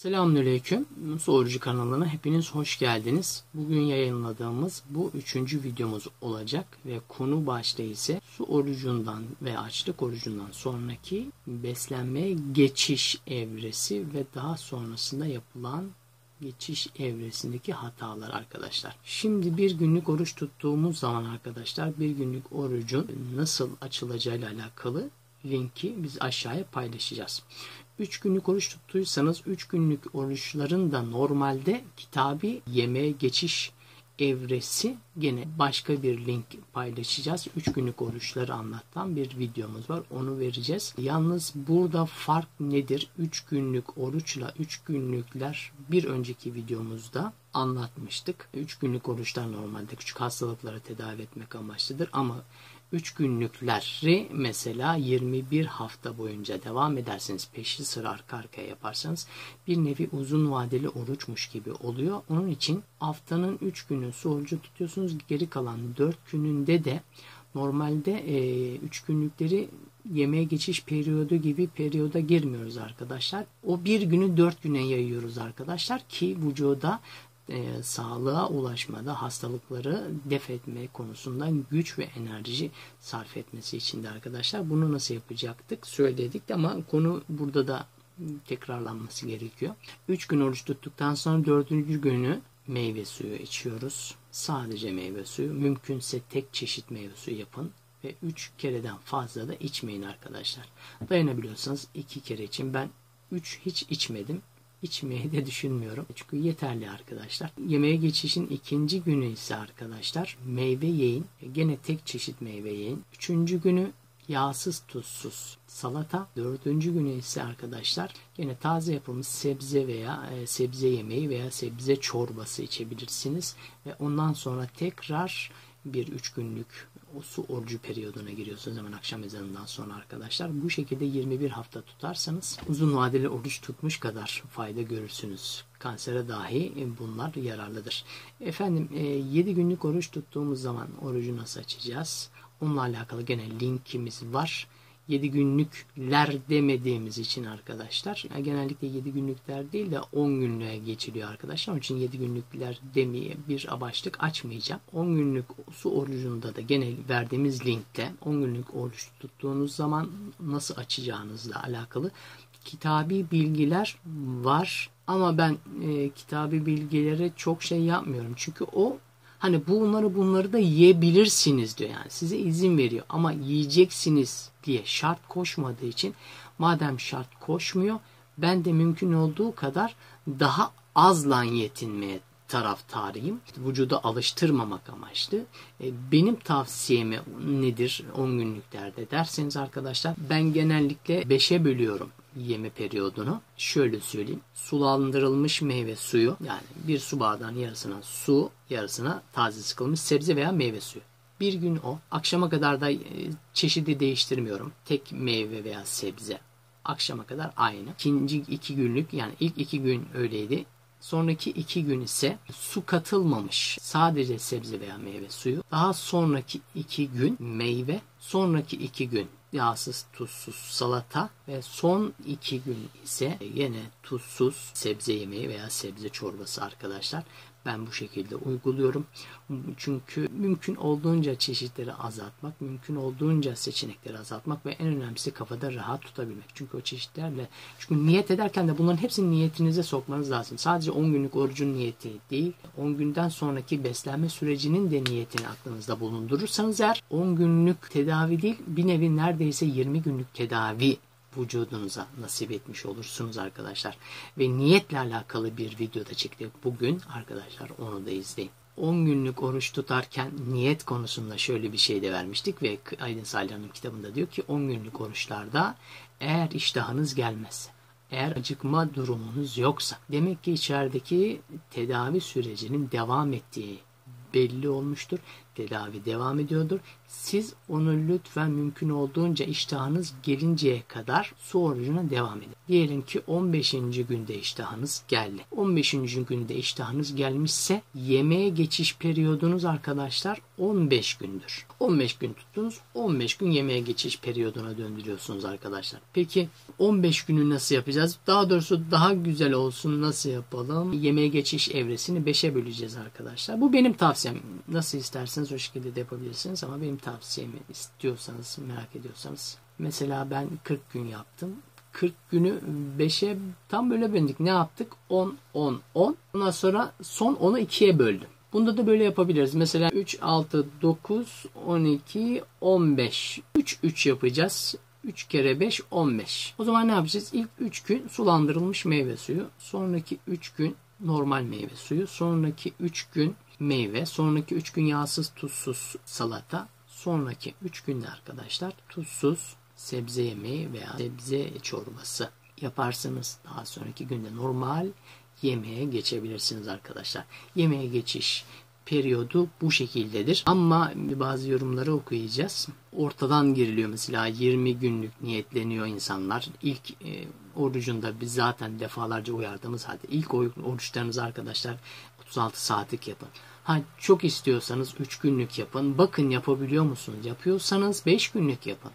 Selamünaleyküm. Su Orucu kanalına hepiniz hoş geldiniz. Bugün yayınladığımız bu üçüncü videomuz olacak ve konu başlığı ise su orucundan ve açlık orucundan sonraki beslenmeye geçiş evresi ve daha sonrasında yapılan geçiş evresindeki hatalar arkadaşlar. Şimdi bir günlük oruç tuttuğumuz zaman arkadaşlar bir günlük orucun nasıl açılacağıyla alakalı linki biz aşağıya paylaşacağız. 3 günlük oruç tuttuysanız 3 günlük oruçların da normalde kitabi yemeğe geçiş evresi gene başka bir link paylaşacağız. 3 günlük oruçları anlatan bir videomuz var. Onu vereceğiz. Yalnız burada fark nedir? 3 günlük oruçla 3 günlükler bir önceki videomuzda anlatmıştık. 3 günlük oruçlar normalde küçük hastalıkları tedavi etmek amaçlıdır ama 3 günlükleri mesela 21 hafta boyunca devam ederseniz peşi sıra arka arkaya yaparsanız bir nevi uzun vadeli oruçmuş gibi oluyor. Onun için haftanın 3 günü su orucu tutuyorsunuz. Geri kalan 4 gününde de normalde 3 e, günlükleri yemeğe geçiş periyodu gibi periyoda girmiyoruz arkadaşlar. O bir günü dört güne yayıyoruz arkadaşlar ki vücuda e, sağlığa ulaşmada hastalıkları def etme konusunda güç ve enerji sarf etmesi için de arkadaşlar bunu nasıl yapacaktık söyledik ama konu burada da tekrarlanması gerekiyor. 3 gün oruç tuttuktan sonra 4. günü meyve suyu içiyoruz. Sadece meyve suyu. Mümkünse tek çeşit meyve suyu yapın ve 3 kereden fazla da içmeyin arkadaşlar. Dayanabiliyorsanız 2 kere için ben 3 hiç içmedim içmeyi de düşünmüyorum. Çünkü yeterli arkadaşlar. Yemeğe geçişin ikinci günü ise arkadaşlar meyve yiyin. Gene tek çeşit meyve yiyin. Üçüncü günü yağsız tuzsuz salata. Dördüncü günü ise arkadaşlar yine taze yapılmış sebze veya e, sebze yemeği veya sebze çorbası içebilirsiniz. Ve ondan sonra tekrar bir üç günlük o su orucu periyoduna giriyorsunuz hemen akşam ezanından sonra arkadaşlar. Bu şekilde 21 hafta tutarsanız uzun vadeli oruç tutmuş kadar fayda görürsünüz. Kansere dahi bunlar yararlıdır. Efendim 7 e, günlük oruç tuttuğumuz zaman orucu nasıl açacağız? Onunla alakalı gene linkimiz var. 7 günlükler demediğimiz için arkadaşlar genellikle 7 günlükler değil de 10 günlüğe geçiliyor arkadaşlar. Onun için 7 günlükler demeye bir başlık açmayacağım. 10 günlük su orucunda da gene verdiğimiz linkte 10 günlük oruç tuttuğunuz zaman nasıl açacağınızla alakalı kitabi bilgiler var. Ama ben e, kitabi bilgilere çok şey yapmıyorum. Çünkü o Hani bunları bunları da yiyebilirsiniz diyor yani size izin veriyor ama yiyeceksiniz diye şart koşmadığı için madem şart koşmuyor ben de mümkün olduğu kadar daha azla yetinmeye taraftarıyım. Vücuda alıştırmamak amaçlı. E, benim tavsiyem nedir 10 günlüklerde derseniz arkadaşlar ben genellikle 5'e bölüyorum yeme periyodunu. Şöyle söyleyeyim. Sulandırılmış meyve suyu yani bir su bardağının yarısına su, yarısına taze sıkılmış sebze veya meyve suyu. Bir gün o. Akşama kadar da e, çeşidi değiştirmiyorum. Tek meyve veya sebze. Akşama kadar aynı. İkinci iki günlük yani ilk iki gün öyleydi. Sonraki iki gün ise su katılmamış sadece sebze veya meyve suyu. Daha sonraki iki gün meyve, sonraki iki gün yağsız tuzsuz salata ve son iki gün ise yine tuzsuz sebze yemeği veya sebze çorbası arkadaşlar. Ben bu şekilde uyguluyorum. Çünkü mümkün olduğunca çeşitleri azaltmak, mümkün olduğunca seçenekleri azaltmak ve en önemlisi kafada rahat tutabilmek. Çünkü o çeşitlerle çünkü niyet ederken de bunların hepsini niyetinize sokmanız lazım. Sadece 10 günlük orucun niyeti değil, 10 günden sonraki beslenme sürecinin de niyetini aklınızda bulundurursanız eğer 10 günlük tedavi değil, bir nevi neredeyse 20 günlük tedavi vücudunuza nasip etmiş olursunuz arkadaşlar. Ve niyetle alakalı bir videoda çektik bugün arkadaşlar onu da izleyin. 10 günlük oruç tutarken niyet konusunda şöyle bir şey de vermiştik ve Aydın Salih'in kitabında diyor ki 10 günlük oruçlarda eğer iştahınız gelmezse, eğer acıkma durumunuz yoksa demek ki içerideki tedavi sürecinin devam ettiği belli olmuştur. Tedavi devam ediyordur. Siz onu lütfen mümkün olduğunca iştahınız gelinceye kadar su orucuna devam edin. Diyelim ki 15. günde iştahınız geldi. 15. günde iştahınız gelmişse yemeğe geçiş periyodunuz arkadaşlar 15 gündür. 15 gün tuttunuz 15 gün yemeğe geçiş periyoduna döndürüyorsunuz arkadaşlar. Peki 15 günü nasıl yapacağız? Daha doğrusu daha güzel olsun nasıl yapalım? Yemeğe geçiş evresini 5'e böleceğiz arkadaşlar. Bu benim tavsiyem. Nasıl isterseniz o şekilde de yapabilirsiniz ama benim tavsiyemi istiyorsanız merak ediyorsanız. Mesela ben 40 gün yaptım. 40 günü 5'e tam böyle böldük. Ne yaptık? 10, 10, 10. Ondan sonra son 10'u 2'ye böldüm. Bunda da böyle yapabiliriz. Mesela 3, 6, 9, 12, 15. 3, 3 yapacağız. 3 kere 5, 15. O zaman ne yapacağız? İlk 3 gün sulandırılmış meyve suyu. Sonraki 3 gün normal meyve suyu. Sonraki 3 gün meyve. Sonraki 3 gün yağsız tuzsuz salata. Sonraki 3 günde arkadaşlar tuzsuz sebze yemeği veya sebze çorbası yaparsınız. Daha sonraki günde normal yemeğe geçebilirsiniz arkadaşlar. Yemeğe geçiş periyodu bu şekildedir. Ama bazı yorumları okuyacağız. Ortadan giriliyor mesela 20 günlük niyetleniyor insanlar. İlk e, orucunda biz zaten defalarca uyardığımız halde ilk oruçlarınızı arkadaşlar 36 saatlik yapın. Ha çok istiyorsanız 3 günlük yapın. Bakın yapabiliyor musunuz? Yapıyorsanız 5 günlük yapın.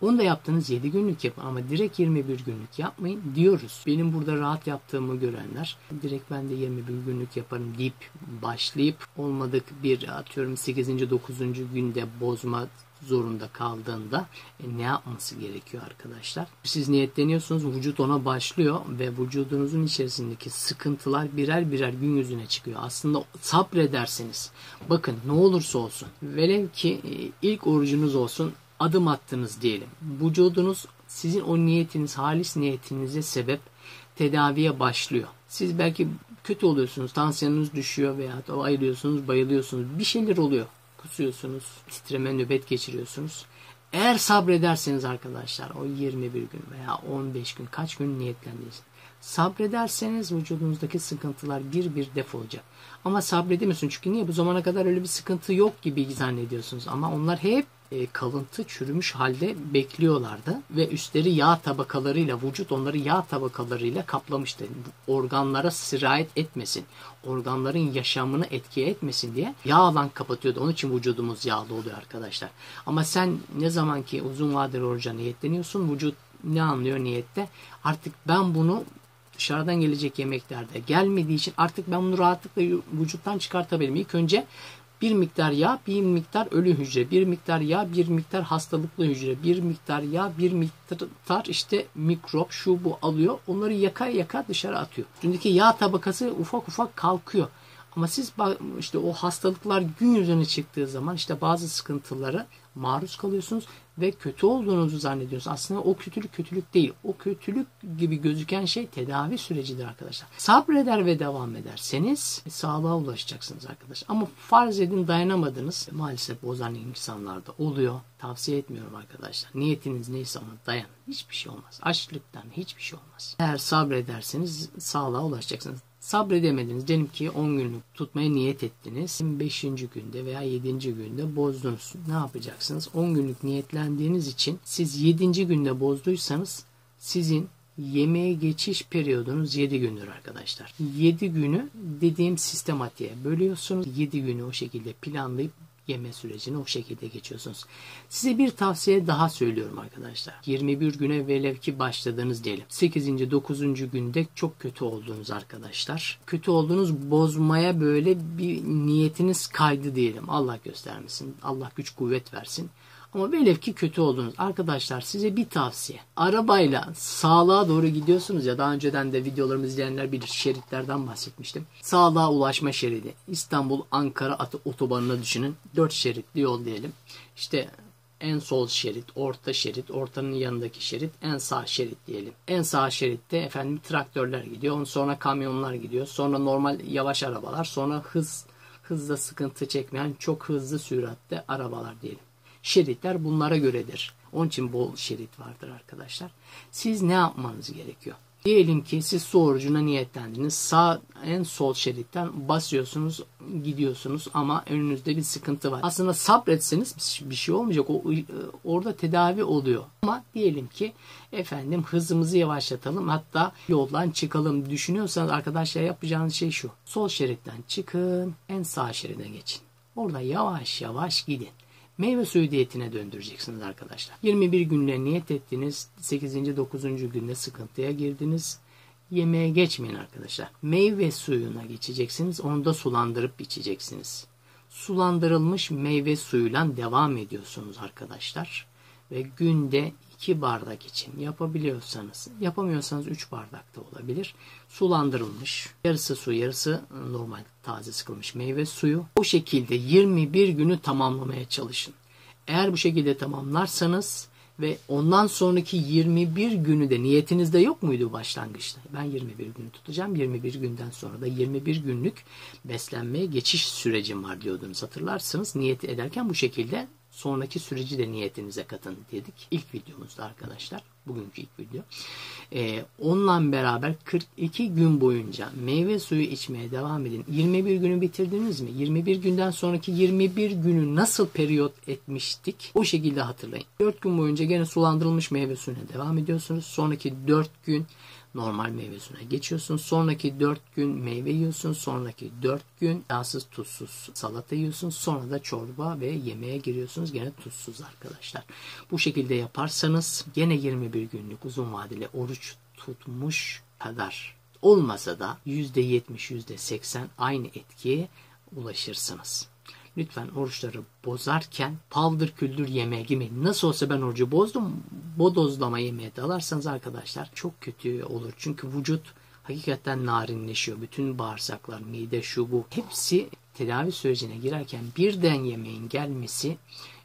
Onu da yaptınız 7 günlük yapın ama direkt 21 günlük yapmayın diyoruz. Benim burada rahat yaptığımı görenler direkt ben de 21 günlük yaparım deyip başlayıp olmadık bir atıyorum 8. 9. günde bozma zorunda kaldığında e, ne yapması gerekiyor arkadaşlar? Siz niyetleniyorsunuz, vücut ona başlıyor ve vücudunuzun içerisindeki sıkıntılar birer birer gün yüzüne çıkıyor. Aslında sabrederseniz, bakın ne olursa olsun, velev ki e, ilk orucunuz olsun, adım attınız diyelim. Vücudunuz sizin o niyetiniz, halis niyetinize sebep tedaviye başlıyor. Siz belki kötü oluyorsunuz, tansiyonunuz düşüyor veya ayılıyorsunuz, bayılıyorsunuz. Bir şeyler oluyor. Kusuyorsunuz, titreme, nöbet geçiriyorsunuz. Eğer sabrederseniz arkadaşlar o 21 gün veya 15 gün kaç gün niyetlendiyseniz sabrederseniz vücudunuzdaki sıkıntılar bir bir defolacak. Ama sabredemiyorsun çünkü niye bu zamana kadar öyle bir sıkıntı yok gibi zannediyorsunuz ama onlar hep e, kalıntı çürümüş halde bekliyorlardı ve üstleri yağ tabakalarıyla vücut onları yağ tabakalarıyla kaplamıştı. Organlara sirayet etmesin, organların yaşamını etki etmesin diye yağlan kapatıyordu. Onun için vücudumuz yağlı oluyor arkadaşlar. Ama sen ne zaman ki uzun vadeli oruca niyetleniyorsun vücut ne anlıyor niyette? Artık ben bunu dışarıdan gelecek yemeklerde gelmediği için artık ben bunu rahatlıkla vücuttan çıkartabilirim. İlk önce bir miktar yağ, bir miktar ölü hücre, bir miktar yağ, bir miktar hastalıklı hücre, bir miktar yağ, bir miktar işte mikrop, şu bu alıyor. Onları yaka yaka dışarı atıyor. Üstündeki yağ tabakası ufak ufak kalkıyor. Ama siz işte o hastalıklar gün yüzüne çıktığı zaman işte bazı sıkıntıları maruz kalıyorsunuz ve kötü olduğunuzu zannediyorsunuz. Aslında o kötülük kötülük değil. O kötülük gibi gözüken şey tedavi sürecidir arkadaşlar. Sabreder ve devam ederseniz sağlığa ulaşacaksınız arkadaşlar. Ama farz edin dayanamadınız. Maalesef bozan insanlarda oluyor. Tavsiye etmiyorum arkadaşlar. Niyetiniz neyse ona dayan. Hiçbir şey olmaz. Açlıktan hiçbir şey olmaz. Eğer sabrederseniz sağlığa ulaşacaksınız sabredemediniz. Diyelim ki 10 günlük tutmaya niyet ettiniz. 5. günde veya 7. günde bozdunuz. Ne yapacaksınız? 10 günlük niyetlendiğiniz için siz 7. günde bozduysanız sizin yemeğe geçiş periyodunuz 7 gündür arkadaşlar. 7 günü dediğim sistematiğe bölüyorsunuz. 7 günü o şekilde planlayıp yeme sürecini o şekilde geçiyorsunuz. Size bir tavsiye daha söylüyorum arkadaşlar. 21 güne velev ki başladınız diyelim. 8. 9. günde çok kötü oldunuz arkadaşlar. Kötü olduğunuz bozmaya böyle bir niyetiniz kaydı diyelim. Allah göstermesin. Allah güç kuvvet versin. Ama velev ki kötü oldunuz. Arkadaşlar size bir tavsiye. Arabayla sağlığa doğru gidiyorsunuz ya daha önceden de videolarımı izleyenler bilir şeritlerden bahsetmiştim. Sağlığa ulaşma şeridi. İstanbul Ankara otobanına düşünün. 4 şeritli yol diyelim. İşte en sol şerit, orta şerit, ortanın yanındaki şerit, en sağ şerit diyelim. En sağ şeritte efendim traktörler gidiyor. Sonra kamyonlar gidiyor. Sonra normal yavaş arabalar. Sonra hız hızla sıkıntı çekmeyen çok hızlı süratte arabalar diyelim. Şeritler bunlara göredir. Onun için bol şerit vardır arkadaşlar. Siz ne yapmanız gerekiyor? Diyelim ki siz su orucuna niyetlendiniz. Sağ en sol şeritten basıyorsunuz, gidiyorsunuz ama önünüzde bir sıkıntı var. Aslında sabretseniz bir şey olmayacak. O e, orada tedavi oluyor. Ama diyelim ki efendim hızımızı yavaşlatalım. Hatta yoldan çıkalım düşünüyorsanız arkadaşlar yapacağınız şey şu. Sol şeritten çıkın, en sağ şeride geçin. Orada yavaş yavaş gidin meyve suyu diyetine döndüreceksiniz arkadaşlar. 21 günle niyet ettiniz. 8. 9. günde sıkıntıya girdiniz. Yemeğe geçmeyin arkadaşlar. Meyve suyuna geçeceksiniz. Onu da sulandırıp içeceksiniz. Sulandırılmış meyve suyuyla devam ediyorsunuz arkadaşlar. Ve günde 2 bardak için yapabiliyorsanız, yapamıyorsanız 3 bardak da olabilir. Sulandırılmış, yarısı su, yarısı normal taze sıkılmış meyve suyu. O şekilde 21 günü tamamlamaya çalışın. Eğer bu şekilde tamamlarsanız ve ondan sonraki 21 günü de niyetinizde yok muydu başlangıçta? Ben 21 günü tutacağım. 21 günden sonra da 21 günlük beslenmeye geçiş sürecim var diyordunuz. Hatırlarsınız niyet ederken bu şekilde sonraki süreci de niyetinize katın dedik. İlk videomuzda arkadaşlar. Bugünkü ilk video. Ee, onunla beraber 42 gün boyunca meyve suyu içmeye devam edin. 21 günü bitirdiniz mi? 21 günden sonraki 21 günü nasıl periyot etmiştik? O şekilde hatırlayın. 4 gün boyunca gene sulandırılmış meyve suyuna devam ediyorsunuz. Sonraki 4 gün normal meyve suyuna geçiyorsun. Sonraki 4 gün meyve yiyorsun. Sonraki 4 gün yağsız tuzsuz salata yiyorsun. Sonra da çorba ve yemeğe giriyorsunuz. Gene tuzsuz arkadaşlar. Bu şekilde yaparsanız gene 21 günlük uzun vadeli oruç tutmuş kadar olmasa da %70 %80 aynı etkiye ulaşırsınız. Lütfen oruçları bozarken paldır küldür yemeğe girmeyin. Nasıl olsa ben orucu bozdum. Bodozlama yemeğe dalarsanız arkadaşlar çok kötü olur. Çünkü vücut hakikaten narinleşiyor. Bütün bağırsaklar, mide, şu bu hepsi tedavi sürecine girerken birden yemeğin gelmesi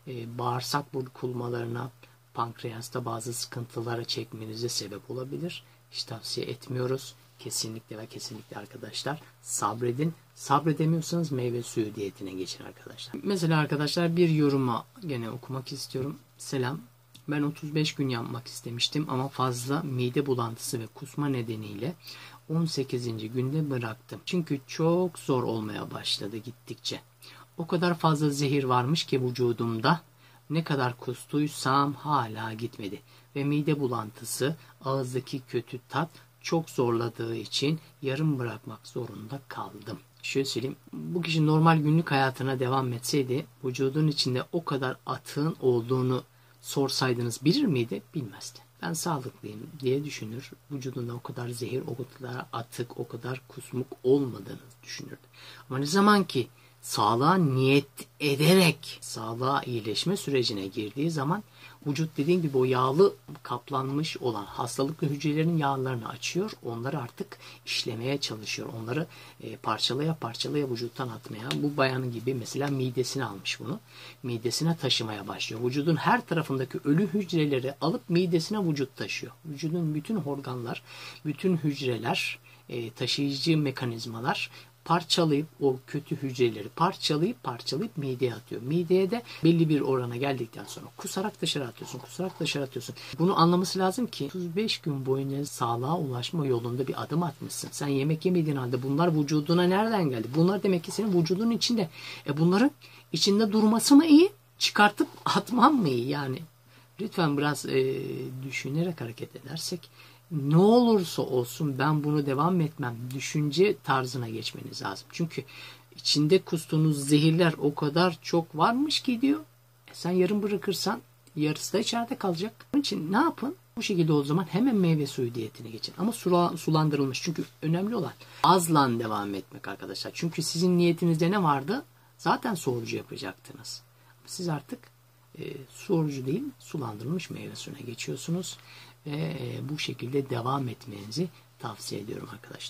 e, bağırsak burkulmalarına, pankreasta bazı sıkıntılara çekmenize sebep olabilir. Hiç tavsiye etmiyoruz. Kesinlikle ve kesinlikle arkadaşlar sabredin. Sabredemiyorsanız meyve suyu diyetine geçin arkadaşlar. Mesela arkadaşlar bir yoruma gene okumak istiyorum. Selam. Ben 35 gün yapmak istemiştim ama fazla mide bulantısı ve kusma nedeniyle 18. günde bıraktım. Çünkü çok zor olmaya başladı gittikçe. O kadar fazla zehir varmış ki vücudumda ne kadar kustuysam hala gitmedi. Ve mide bulantısı, ağızdaki kötü tat çok zorladığı için yarım bırakmak zorunda kaldım. Şöyle söyleyeyim. Bu kişi normal günlük hayatına devam etseydi vücudun içinde o kadar atığın olduğunu sorsaydınız bilir miydi? Bilmezdi. Ben sağlıklıyım diye düşünür. Vücudunda o kadar zehir, o kadar atık, o kadar kusmuk olmadığını düşünürdü. Ama ne zaman ki sağlığa niyet ederek sağlığa iyileşme sürecine girdiği zaman vücut dediğim gibi o yağlı kaplanmış olan hastalıklı hücrelerin yağlarını açıyor. Onları artık işlemeye çalışıyor. Onları e, parçalaya parçalaya vücuttan atmaya. Bu bayanın gibi mesela midesine almış bunu. Midesine taşımaya başlıyor. Vücudun her tarafındaki ölü hücreleri alıp midesine vücut taşıyor. Vücudun bütün organlar, bütün hücreler, e, taşıyıcı mekanizmalar parçalayıp o kötü hücreleri parçalayıp parçalayıp mideye atıyor. Mideye de belli bir orana geldikten sonra kusarak dışarı atıyorsun. Kusarak dışarı atıyorsun. Bunu anlaması lazım ki 35 gün boyunca sağlığa ulaşma yolunda bir adım atmışsın. Sen yemek yemediğin halde bunlar vücuduna nereden geldi? Bunlar demek ki senin vücudun içinde. E bunların içinde durması mı iyi? Çıkartıp atman mı iyi? Yani lütfen biraz e, düşünerek hareket edersek ne olursa olsun ben bunu devam etmem düşünce tarzına geçmeniz lazım. Çünkü içinde kustuğunuz zehirler o kadar çok varmış ki diyor. E sen yarım bırakırsan yarısı da içeride kalacak. Onun için ne yapın? Bu şekilde o zaman hemen meyve suyu diyetine geçin. Ama sula, sulandırılmış. Çünkü önemli olan azla devam etmek arkadaşlar. Çünkü sizin niyetinizde ne vardı? Zaten sorucu yapacaktınız. Siz artık e, su orucu değil sulandırılmış meyve suyuna geçiyorsunuz ve e, bu şekilde devam etmenizi tavsiye ediyorum arkadaşlar.